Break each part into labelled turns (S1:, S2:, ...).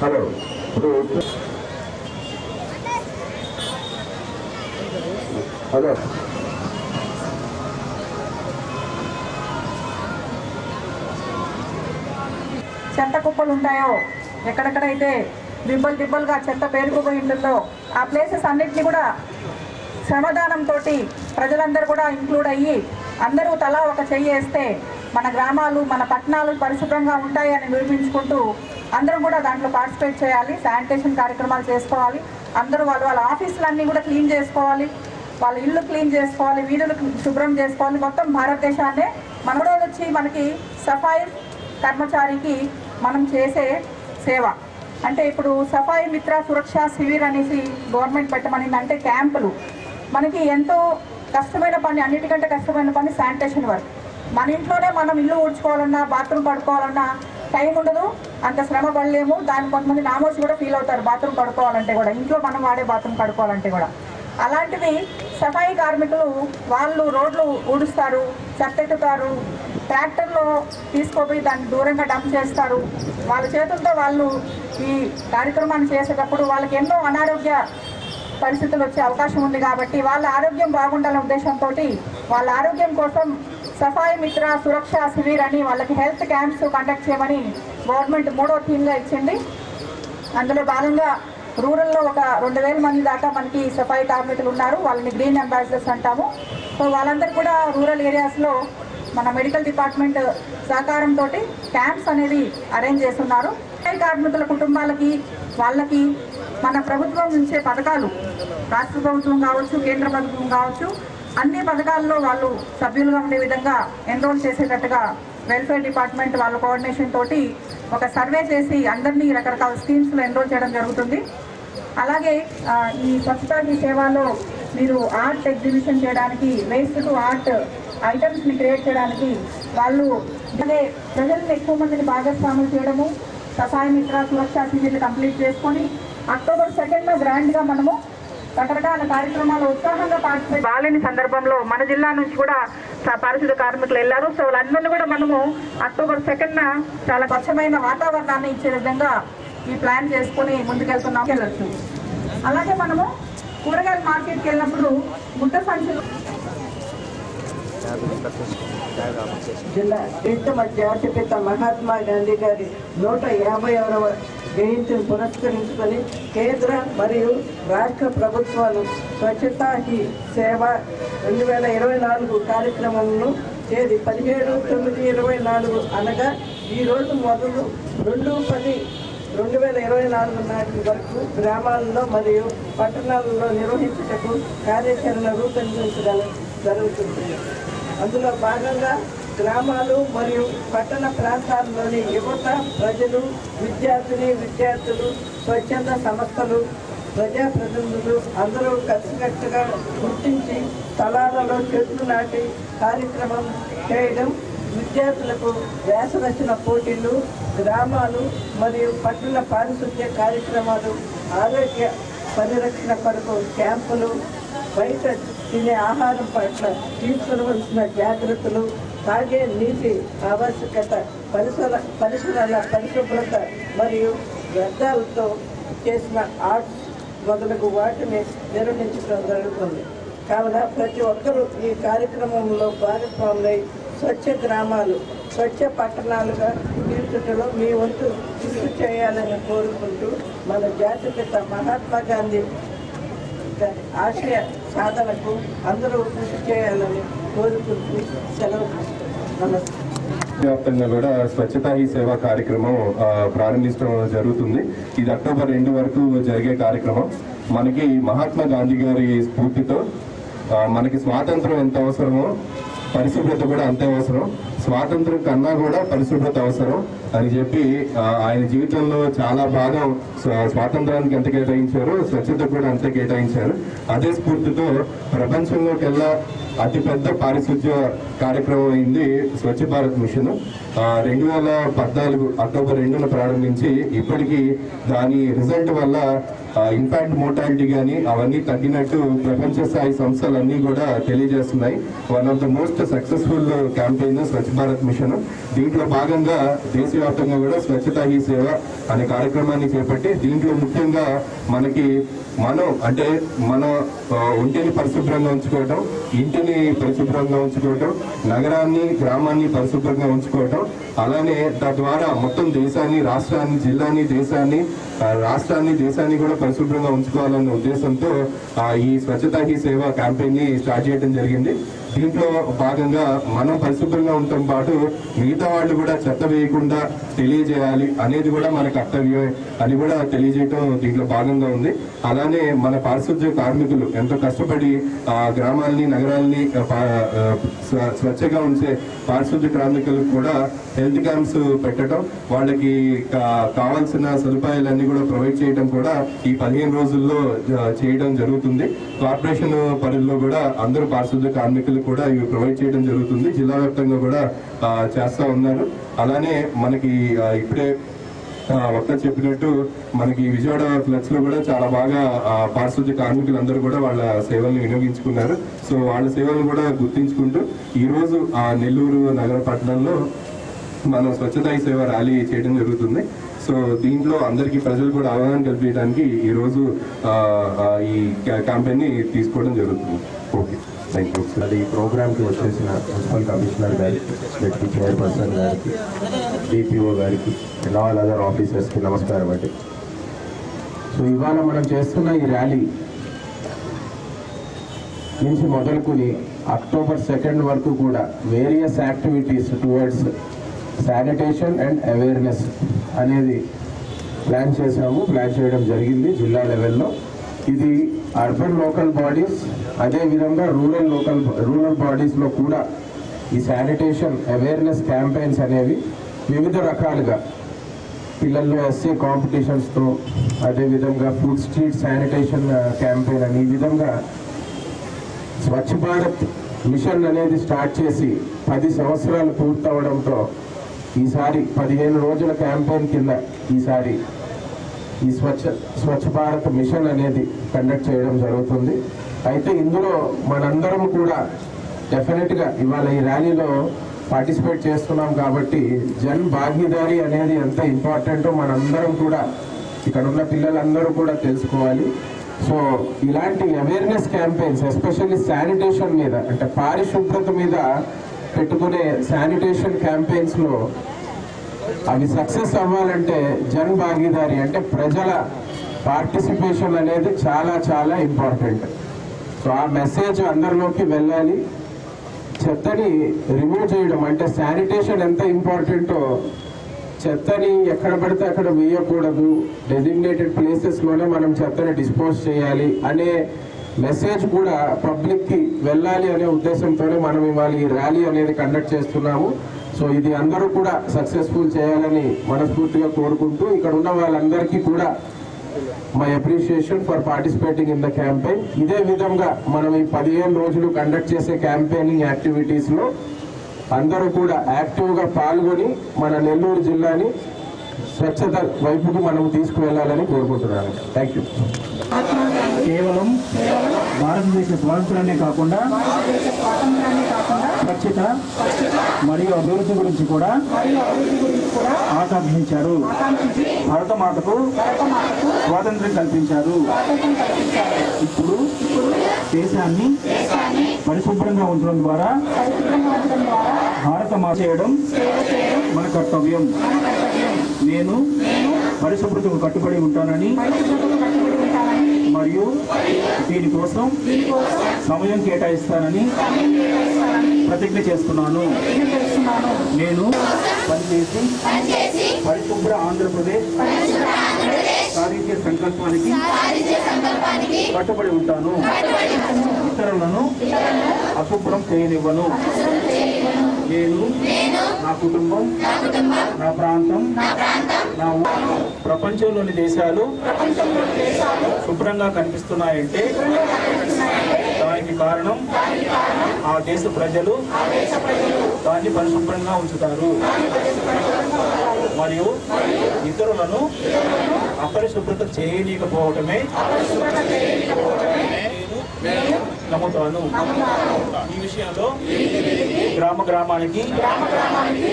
S1: Hello ఇప్పుడు hello చెత్త కుప్పలు ఉంటాయో? ఎక్కడెక్కడైతే దిబ్బలు దిబ్బలుగా చెత్త పేరుకుపోయి ఉంటుందో ఆ ప్లేసెస్ అన్నిటిని కూడా శ్రమదానంతో ప్రజలందరూ కూడా ఇంక్లూడ్ అయ్యి అందరూ తలా ఒక చెయ్యి వేస్తే మన గ్రామాలు మన పట్టణాలు పరిశుభ్రంగా ఉంటాయని నిరూపించుకుంటూ అందరూ కూడా దాంట్లో పార్టిసిపేట్ చేయాలి శానిటేషన్ కార్యక్రమాలు చేసుకోవాలి. అందరూ వాళ్ళు వాళ్ళ ఆఫీసులన్నీ కూడా క్లీన్ చేసుకోవాలి వాళ్ళ ఇల్లు క్లీన్ చేసుకోవాలి వీధులు శుభ్రం చేసుకోవాలి. మొత్తం భారతదేశాన్నే మనలో వచ్చి మనకి సఫాయి కర్మచారికి మనం చేసే సేవ. అంటే ఇప్పుడు సఫాయి మిత్ర సురక్ష శిబిర్ అనేసి గవర్నమెంట్ పెట్టమనింది అంటే క్యాంపులు. మనకి ఎంతో కష్టమైన పని అన్నిటికంటే కష్టమైన పని శానిటేషన్ వర్క్. మన ఇంట్లోనే మనం ఇల్లు ఊడ్చుకోవాలన్నా బాత్రూమ్ పడుకోవాలన్నా టైం ఉండదు. అంత శ్రమ పడలేము. దాని కొంతమంది నామోస్ కూడా ఫీల్ అవుతారు బాత్రూమ్ పడుకోవాలంటే కూడా. ఇంట్లో మనం వాడే బాత్రూమ్ పడుకోవాలంటే కూడా. అలాంటివి సఫాయి కార్మికులు వాళ్ళు రోడ్లు ఊడుస్తారు చెత్తెట్టుతారు ట్రాక్టర్లో తీసుకోపోయి దాన్ని దూరంగా డంప్ చేస్తారు. వాళ్ళ చేతులతో వాళ్ళు ఈ కార్యక్రమాన్ని చేసేటప్పుడు వాళ్ళకి ఎన్నో అనారోగ్య పరిస్థితులు వచ్చే అవకాశం ఉంది కాబట్టి వాళ్ళ ఆరోగ్యం బాగుండాలనే ఉద్దేశంతో వాళ్ళ ఆరోగ్యం కోసం సఫాయి మిత్ర సురక్ష శిబిర్ అని వాళ్ళకి హెల్త్ క్యాంప్స్ కండక్ట్ చేయమని గవర్నమెంట్ మూడో థీమ్గా ఇచ్చింది. అందులో భాగంగా రూరల్లో ఒక రెండు వేల మంది దాకా మనకి సఫాయి కార్మికులు ఉన్నారు. వాళ్ళని గ్రీన్ అంబాసిడర్స్ అంటాము. సో వాళ్ళందరూ కూడా రూరల్ ఏరియాస్లో మన మెడికల్ డిపార్ట్మెంట్ సహకారంతో క్యాంప్స్ అనేది అరేంజ్ చేస్తున్నారు. సఫాయి కార్మికుల కుటుంబాలకి వాళ్ళకి మన ప్రభుత్వం నుంచే పథకాలు రాష్ట్ర ప్రభుత్వం కావచ్చు కేంద్ర ప్రభుత్వం కావచ్చు అన్ని పథకాల్లో వాళ్ళు సభ్యులుగా ఉండే విధంగా ఎన్రోల్ చేసేటట్టుగా వెల్ఫేర్ డిపార్ట్మెంట్ వాళ్ళ కోఆర్డినేషన్ తోటి ఒక సర్వే చేసి అందరినీ రకరకాల స్కీమ్స్లో ఎన్రోల్ చేయడం జరుగుతుంది. అలాగే ఈ స్వచ్ఛతా సేవలో మీరు ఆర్ట్ ఎగ్జిబిషన్ చేయడానికి వేస్ట్ టు ఆర్ట్ ఐటమ్స్ని క్రియేట్ చేయడానికి వాళ్ళు అలాగే ప్రజలను ఎక్కువ మందిని భాగస్వాములు చేయడము సహాయ మిత్ర సురక్షా శిబిర్లు కంప్లీట్ చేసుకొని అక్టోబర్ సెకండ్లో గ్రాండ్గా మనము రకరకాల కార్యక్రమాలు ఉత్సాహంగా పార్టిసిపేట్ బాలేని సందర్భంలో మన జిల్లా నుంచి కూడా పారిశుద్ధ కార్మికులు వెళ్ళారు. సో వాళ్ళందరినీ కూడా మనము అక్టోబర్ సెకండ్న చాలా స్వచ్ఛమైన వాతావరణాన్ని ఇచ్చే విధంగా ఈ ప్లాన్ చేసుకొని ముందుకెళ్తున్నాం. వెళ్ళొచ్చు అలాగే మనము కూరగాయల మార్కెట్కి వెళ్ళినప్పుడు గుడ్డ సంచులు
S2: జిల్లా ప్రీతమ జాతిపిత మహాత్మా గాంధీ గారి నూట యాభై ఆరవ జయంతిని పురస్కరించుకొని కేంద్ర మరియు రాష్ట్ర ప్రభుత్వాలు స్వచ్ఛతా హీ సేవ రెండు వేల ఇరవై నాలుగు కార్యక్రమంను తేదీ పదిహేడు తొమ్మిది ఇరవై నాలుగు అనగా ఈరోజు మొదలు రెండు పది రెండు వేల ఇరవై నాలుగు నాటి వరకు గ్రామాల్లో మరియు పట్టణాలలో నిర్వహించుటకు కార్యాచరణ రూపొందించడం జరుగుతుంది. అందులో భాగంగా గ్రామాలు మరియు పట్టణ ప్రాంతాల్లోని యువత ప్రజలు విద్యార్థిని విద్యార్థులు స్వచ్ఛంద సంస్థలు ప్రజాప్రతినిధులు అందరూ కలిసికట్టుగా గుర్తించి స్థలాలలో చెట్లు నాటి కార్యక్రమం చేయడం విద్యార్థులకు వేసరచన పోటీలు గ్రామాలు మరియు పట్టణ పారిశుద్ధ్య కార్యక్రమాలు ఆరోగ్య పరిరక్షణ కొరకు క్యాంపులు బయట తినే ఆహారం పట్ల తీసుకోవలసిన జాగ్రత్తలు తాగే నీటి ఆవశ్యకత పరిసర పరిసరాల పరిశుభ్రత మరియు వ్యర్థాలతో చేసిన ఆర్ట్స్ మొదలగు వాటిని నిర్వహించడం జరుగుతుంది. కావున ప్రతి ఒక్కరూ ఈ కార్యక్రమంలో భాగస్వాములై స్వచ్ఛ గ్రామాలు స్వచ్ఛ పట్టణాలుగా తీర్చడంలో మీ వంతు కృషి చేయాలని కోరుకుంటూ మన జాతిపిత మహాత్మా గాంధీ ఆశయ సాధనకు అందరూ కృషి చేయాలని కోరుకుంటూ సెలవు నమస్తే.
S3: వ్యాప్తంగా కూడా స్వచ్ఛతా హీ సేవ కార్యక్రమం ప్రారంభించడం జరుగుతుంది. ఇది అక్టోబర్ రెండు వరకు జరిగే కార్యక్రమం. మనకి మహాత్మా గాంధీ గారి స్ఫూర్తితో మనకి స్వాతంత్రం ఎంత అవసరమో పరిశుభ్రత కూడా అంతే అవసరం. స్వాతంత్రం కన్నా కూడా పరిశుభ్రత అవసరం అని చెప్పి ఆయన జీవితంలో చాలా భాగం స్వ- స్వాతంత్రానికి ఎంత కేటాయించారు స్వచ్ఛత కూడా అంతే కేటాయించారు. అదే స్ఫూర్తితో ప్రపంచంలోకెల్లా అతిపెద్ద పారిశుద్ధ్య కార్యక్రమం అయింది స్వచ్ఛ భారత్ మిషన్. రెండు వేల పద్నాలుగు అక్టోబర్ రెండున ప్రారంభించి ఇప్పటికీ దాని రిజల్ట్ వల్ల ఇన్ఫాక్ట్ మోర్టాలిటీ కానీ అవన్నీ తగ్గినట్టు ప్రపంచ స్థాయి సంస్థలన్నీ కూడా తెలియజేస్తున్నాయి. One of the most successful campaign Swachh Bharat mission దీంట్లో భాగంగా దేశవ్యాప్తంగా కూడా స్వచ్ఛత హీ సేవ అనే కార్యక్రమాన్ని చేపట్టి దీంట్లో ముఖ్యంగా మనకి మనం అంటే మన ఒంటిని పరిశుభ్రంగా ఉంచుకోవటం ఇంటిని పరిశుభ్రంగా ఉంచుకోవటం నగరాన్ని గ్రామాన్ని పరిశుభ్రంగా ఉంచుకోవటం అలానే తద్వారా మొత్తం దేశాన్ని రాష్ట్రాన్ని జిల్లాని దేశాన్ని రాష్ట్రాన్ని దేశాన్ని కూడా పరిశుభ్రంగా ఉంచుకోవాలనే ఉద్దేశంతో ఈ స్వచ్ఛతా హీ సేవ క్యాంపెయిన్ని స్టార్ట్ చేయడం జరిగింది. దీంట్లో భాగంగా మనం పరిశుభ్రంగా ఉండటం పాటు మిగతా వాళ్ళు కూడా చెత్త వేయకుండా తెలియజేయాలి అనేది కూడా మన కర్తవ్యం అని కూడా తెలియజేయటం దీంట్లో భాగంగా ఉంది. అలానే మన పారిశుద్ధ్య కార్మికులు ఎంతో కష్టపడి ఆ గ్రామాల్ని నగరాల్ని స్వచ్ఛగా ఉంచే పారిశుద్ధ్య కార్మికులకు కూడా హెల్త్ క్యాంప్స్ పెట్టడం వాళ్ళకి కావాల్సిన సదుపాయాలన్నీ కూడా ప్రొవైడ్ చేయడం కూడా ఈ పదిహేను రోజుల్లో చేయడం జరుగుతుంది. కార్పొరేషన్ పరిధిలో కూడా అందరూ పారిశుద్ధ్య కార్మికులు కూడా ఇవి ప్రొవైడ్ చేయడం జరుగుతుంది. జిల్లా వ్యాప్తంగా కూడా చేస్తూ ఉన్నారు. అలానే మనకి ఇప్పుడే వక్త చెప్పినట్టు మనకి విజయవాడ ఫ్లెక్స్లో కూడా చాలా బాగా పారిశుద్ధ్య కార్మికులందరూ కూడా వాళ్ళ సేవలను వినియోగించుకున్నారు. సో వాళ్ళ సేవలను కూడా గుర్తించుకుంటూ ఈరోజు ఆ నెల్లూరు నగర పట్టణంలో మనం స్వచ్ఛతా సేవ ర్యాలీ చేయడం జరుగుతుంది. సో దీంట్లో అందరికీ ప్రజలు కూడా అవగాహన కల్పించడానికి ఈరోజు ఈ క్యాంపెయిన్ని తీసుకోవడం జరుగుతుంది. ఓకే. థ్యాంక్ యూ
S4: అది ఈ ప్రోగ్రామ్కి వచ్చేసిన మున్సిపల్ కమిషనర్ గారికి డిప్యూటీ చైర్పర్సన్ గారికి డిపిఓ గారికి అండ్ ఆల్ అదర్ ఆఫీసర్స్కి నమస్కారం అండి. సో ఇవాళ మనం చేస్తున్న ఈ ర్యాలీ నుంచి మొదలుకొని అక్టోబర్ సెకండ్ వరకు కూడా various activities towards sanitation and awareness అనేది ప్లాన్ చేశాము. ప్లాన్ చేయడం జరిగింది జిల్లా లెవెల్లో. ఇది అర్బన్ లోకల్ బాడీస్ అదేవిధంగా రూరల్ లోకల్ రూరల్ బాడీస్లో కూడా ఈ శానిటేషన్ అవేర్నెస్ క్యాంపెయిన్స్ అనేవి వివిధ రకాలుగా పిల్లల్లో ఎస్సీ కాంపిటీషన్స్తో అదేవిధంగా ఫుడ్ స్ట్రీట్ శానిటేషన్ క్యాంపెయిన్ అని ఈ విధంగా స్వచ్ఛ భారత్ మిషన్ అనేది స్టార్ట్ చేసి పది సంవత్సరాలు పూర్తవడంతో ఈసారి పదిహేను రోజుల క్యాంపెయిన్ కింద ఈసారి ఈ స్వచ్ఛ స్వచ్ఛ భారత్ మిషన్ అనేది కండక్ట్ చేయడం జరుగుతుంది. అయితే ఇందులో మనందరం కూడా డెఫినెట్గా ఇవాళ ఈ ర్యాలీలో పార్టిసిపేట్ చేస్తున్నాం కాబట్టి జన్ భాగీదారీ అనేది ఎంత ఇంపార్టెంటో మనందరం కూడా ఇక్కడ ఉన్న పిల్లలందరూ కూడా తెలుసుకోవాలి. సో ఇలాంటి అవేర్నెస్ క్యాంపెయిన్స్ ఎస్పెషల్లీ శానిటేషన్ మీద అంటే పారిశుభ్రత మీద పెట్టుకునే శానిటేషన్ క్యాంపెయిన్స్లో అవి సక్సెస్ అవ్వాలంటే జన్ భాగీదారి అంటే ప్రజల పార్టిసిపేషన్ అనేది చాలా చాలా ఇంపార్టెంట్ సో ఆ మెసేజ్ అందరిలోకి వెళ్ళాలి. చెత్తని రిమూవ్ చేయడం అంటే శానిటేషన్ ఎంత ఇంపార్టెంటో చెత్తని ఎక్కడ పడితే అక్కడ వేయకూడదు. డెసిగ్నేటెడ్ ప్లేసెస్లోనే మనం చెత్తని డిస్పోజ్ చేయాలి అనే మెసేజ్ కూడా పబ్లిక్కి వెళ్ళాలి అనే ఉద్దేశంతోనే మనం ఇవాళ ఈ ర్యాలీ అనేది కండక్ట్ చేస్తున్నాము. సో ఇది అందరూ కూడా సక్సెస్ఫుల్ చేయాలని మనస్ఫూర్తిగా కోరుకుంటూ ఇక్కడ ఉన్న వాళ్ళందరికీ కూడా my appreciation for participating in the campaign ఇదే విధంగా మనం ఈ పదిహేను రోజులు కండక్ట్ చేసే క్యాంపెయినింగ్ యాక్టివిటీస్లో అందరూ కూడా యాక్టివ్గా పాల్గొని మన నెల్లూరు జిల్లాని స్వచ్ఛత వైపుకు మనం తీసుకువెళ్ళాలని కోరుకుంటున్నాను. థ్యాంక్ యూ
S5: కేవలం భారతదేశ స్వాతంత్రాన్ని కాకుండా స్వచ్ఛత మరియు అభివృద్ధి గురించి కూడా ఆకాంక్షించారు.
S1: ఆకాంక్షించి
S5: భరతమాతకు
S1: భారతమాతకు
S5: స్వాతంత్రం కల్పించారు. ఇప్పుడు దేశాన్ని పరిశుభ్రంగా ఉంచడం ద్వారా భారత మాత చేయడం మన కర్తవ్యం. నేను పరిశుభ్రతకు కట్టుబడి ఉంటానని మరియు దీనికోసం సమయం కేటాయిస్తానని ప్రతిజ్ఞ చేస్తున్నాను.
S1: నేను
S5: పనిచేసి పరిశుభ్ర ఆంధ్రప్రదేశ్ సాధించే సంకల్పానికి కట్టుబడి ఉంటాను. ఇతరులను అశుభ్రం చేయనివ్వను. నేను నా కుటుంబం నా ప్రాంతం నా ప్రపంచంలోని దేశాలు శుభ్రంగా కనిపిస్తున్నాయంటే దానికి కారణం ఆ దేశ ప్రజలు దాన్ని పరిశుభ్రంగా ఉంచుతారు. మరియు ఇతరులను అపరిశుభ్రత చేయనీయకపోవటమే నేను నమ్ముతాను ఈ విషయంలో గ్రామ గ్రామానికి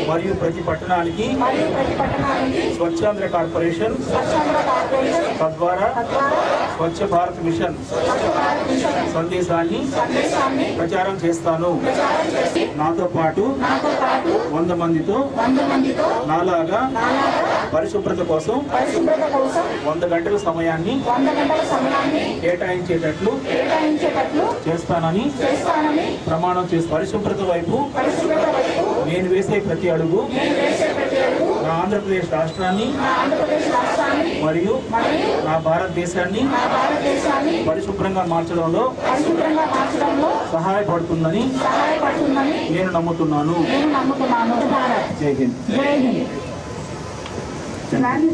S5: మరియు ప్రతి పట్టణానికి స్వచ్ఛాంధ్ర కార్పొరేషన్ తద్వారా స్వచ్ఛ భారత్ మిషన్ సందేశాన్ని ప్రచారం చేస్తాను. నాతో పాటు వంద మందితో నాలాగా పరిశుభ్రత కోసం
S1: పరిశుభ్రత కోసం
S5: వంద గంటల సమయాన్ని
S1: వంద గంటల సమయాన్ని
S5: కేటాయించేటట్లు
S1: కేటాయించేటట్లు
S5: చేస్తానని
S1: చేస్తానని
S5: ప్రమాణం చేసి పరిశుభ్రత వైపు
S1: పరిశుభ్రత వైపు
S5: నేను వేసే ప్రతి అడుగు
S1: నేను వేసే ప్రతి అడుగు
S5: నా ఆంధ్రప్రదేశ్ రాష్ట్రాన్ని
S1: నా ఆంధ్రప్రదేశ్ రాష్ట్రాన్ని
S5: మరియు
S1: మరియు
S5: నా భారతదేశాన్ని
S1: నా భారతదేశాన్ని
S5: పరిశుభ్రంగా మార్చడంలో
S1: పరిశుభ్రంగా మార్చడంలో
S5: సహాయపడుతుందని
S1: సహాయపడుతుందని
S5: నేను నమ్ముతున్నాను.
S1: నేను నమ్ముతున్నాను. భారత్
S5: జై హింద్.
S1: జై హింద్. ఇలాంటి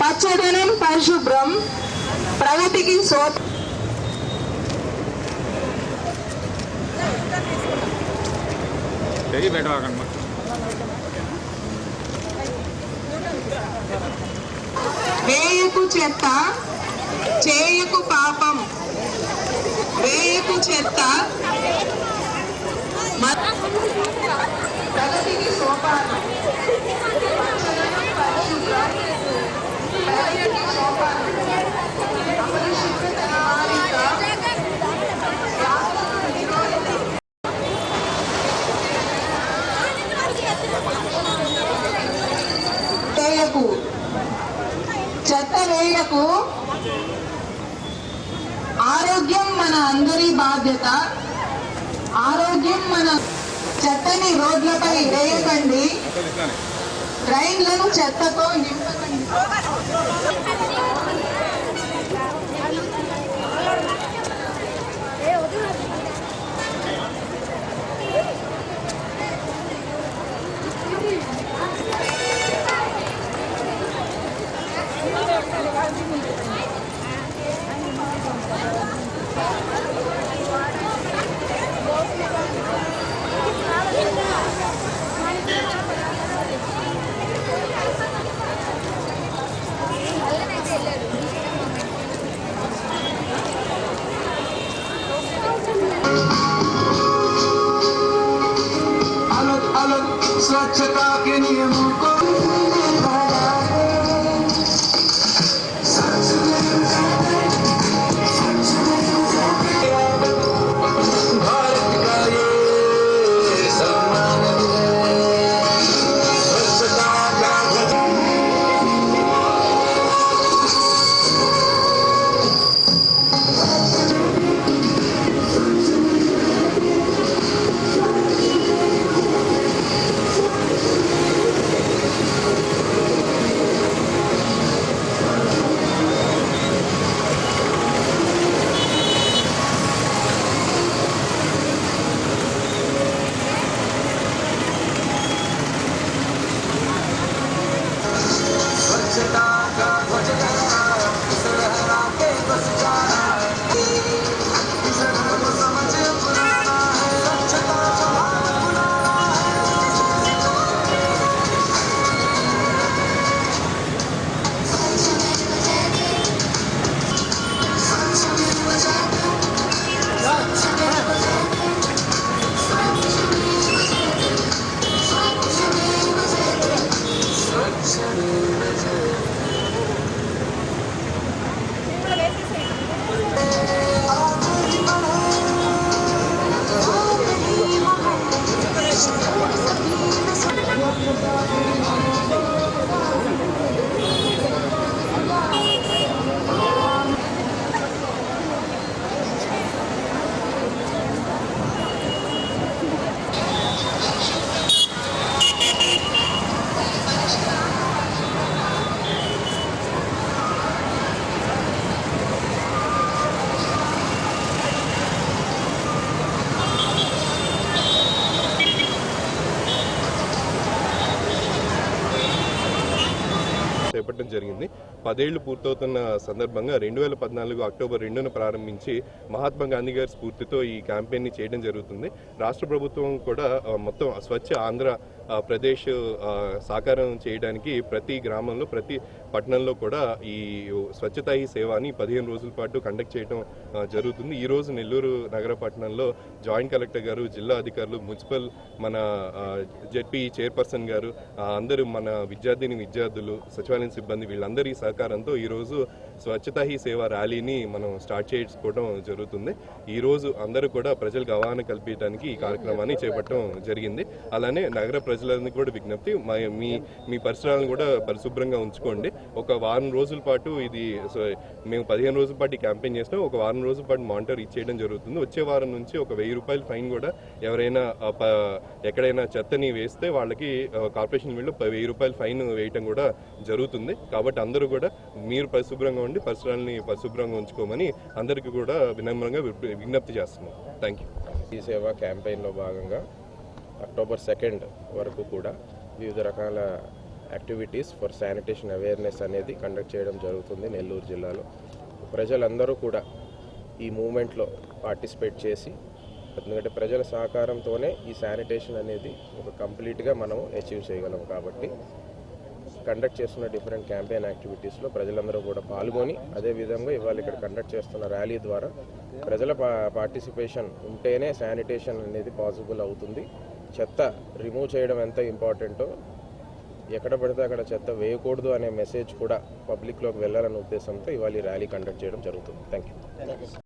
S6: పచ్చదనం పరిశుభ్రం ప్రగతికి సో చేయకు చెత్త చేయకు పాపం. వేయకు చెత్త. ప్రగతికి సోపానం. పరిశుభ్రం ప్రగతికి సోపానం అపరిశుభ్రత నివారిత వేయకు చెత్త ఆరోగ్యం మన అందరి బాధ్యత. ఆరోగ్యం మన చెత్తని రోడ్లపై వేయకండి. ట్రైన్లను చెత్తతో నింపకండి.
S3: పదేళ్ళు పూర్తవుతున్న సందర్భంగా రెండు వేల పద్నాలుగు అక్టోబర్ రెండున ప్రారంభించి మహాత్మా గాంధీ గారి స్ఫూర్తితో ఈ క్యాంపెయిన్ని చేయడం జరుగుతుంది. రాష్ట్ర ప్రభుత్వం కూడా మొత్తం స్వచ్ఛ ఆంధ్ర ప్రదేశ్ సాకారం చేయడానికి ప్రతి గ్రామంలో ప్రతి పట్టణంలో కూడా ఈ స్వచ్ఛత హీ సేవాని పదిహేను రోజుల పాటు కండక్ట్ చేయడం జరుగుతుంది. ఈ రోజు నెల్లూరు నగర పట్టణంలో జాయింట్ కలెక్టర్ గారు జిల్లా అధికారులు మున్సిపల్ మన జెడ్పీ చైర్పర్సన్ గారు అందరూ మన విద్యార్థిని విద్యార్థులు సచివాలయం సిబ్బంది వీళ్ళందరి సహకారంతో ఈరోజు స్వచ్ఛత హీ సేవ ర్యాలీని మనం స్టార్ట్ చేసుకోవడం జరుగుతుంది. ఈ రోజు అందరూ కూడా ప్రజలకు అవగాహన కల్పించడానికి ఈ కార్యక్రమాన్ని చేపట్టడం జరిగింది. అలానే నగర ప్రజలందరికీ కూడా విజ్ఞప్తి మీ మీ పరిసరాలను కూడా పరిశుభ్రంగా ఉంచుకోండి. ఒక వారం రోజుల పాటు ఇది సో మేము పదిహేను రోజుల పాటు ఈ క్యాంపెయిన్ చేసినా. ఒక వారం రోజుల పాటు మానిటర్ ఇచ్చేయడం జరుగుతుంది. వచ్చే వారం నుంచి ఒక వెయ్యి రూపాయల ఫైన్ కూడా ఎవరైనా ఎక్కడైనా చెత్తని వేస్తే వాళ్ళకి కార్పొరేషన్ వీళ్ళు వెయ్యి రూపాయల ఫైన్ వేయటం కూడా జరుగుతుంది. కాబట్టి అందరూ కూడా మీరు పరిశుభ్రంగా ఉండి పరిసరాలని పరిశుభ్రంగా ఉంచుకోమని అందరికీ కూడా వినమ్రంగా విజ్ఞప్తి చేస్తున్నాం. థ్యాంక్ యూ
S4: ఈ సేవ క్యాంపెయిన్లో భాగంగా అక్టోబర్ సెకండ్ వరకు కూడా వివిధ రకాల యాక్టివిటీస్ ఫర్ శానిటేషన్ అవేర్నెస్ అనేది కండక్ట్ చేయడం జరుగుతుంది నెల్లూరు జిల్లాలో. ప్రజలందరూ కూడా ఈ మూమెంట్లో పార్టిసిపేట్ చేసి ఎందుకంటే ప్రజల సహకారంతోనే ఈ శానిటేషన్ అనేది ఒక కంప్లీట్గా మనం అచీవ్ చేయగలం కాబట్టి కండక్ట్ చేస్తున్న డిఫరెంట్ క్యాంపెయిన్ యాక్టివిటీస్లో ప్రజలందరూ కూడా పాల్గొని అదేవిధంగా ఇవాళ ఇక్కడ కండక్ట్ చేస్తున్న ర్యాలీ ద్వారా ప్రజల పా పార్టిసిపేషన్ ఉంటేనే శానిటేషన్ అనేది పాసిబుల్ అవుతుంది. చెత్త రిమూవ్ చేయడం ఎంత ఇంపార్టెంటో ఎక్కడ పడితే అక్కడ చెత్త వేయకూడదు అనే మెసేజ్ కూడా పబ్లిక్లోకి వెళ్ళాలనే ఉద్దేశంతో ఇవాళ ర్యాలీ కండక్ట్ చేయడం జరుగుతుంది. Thank you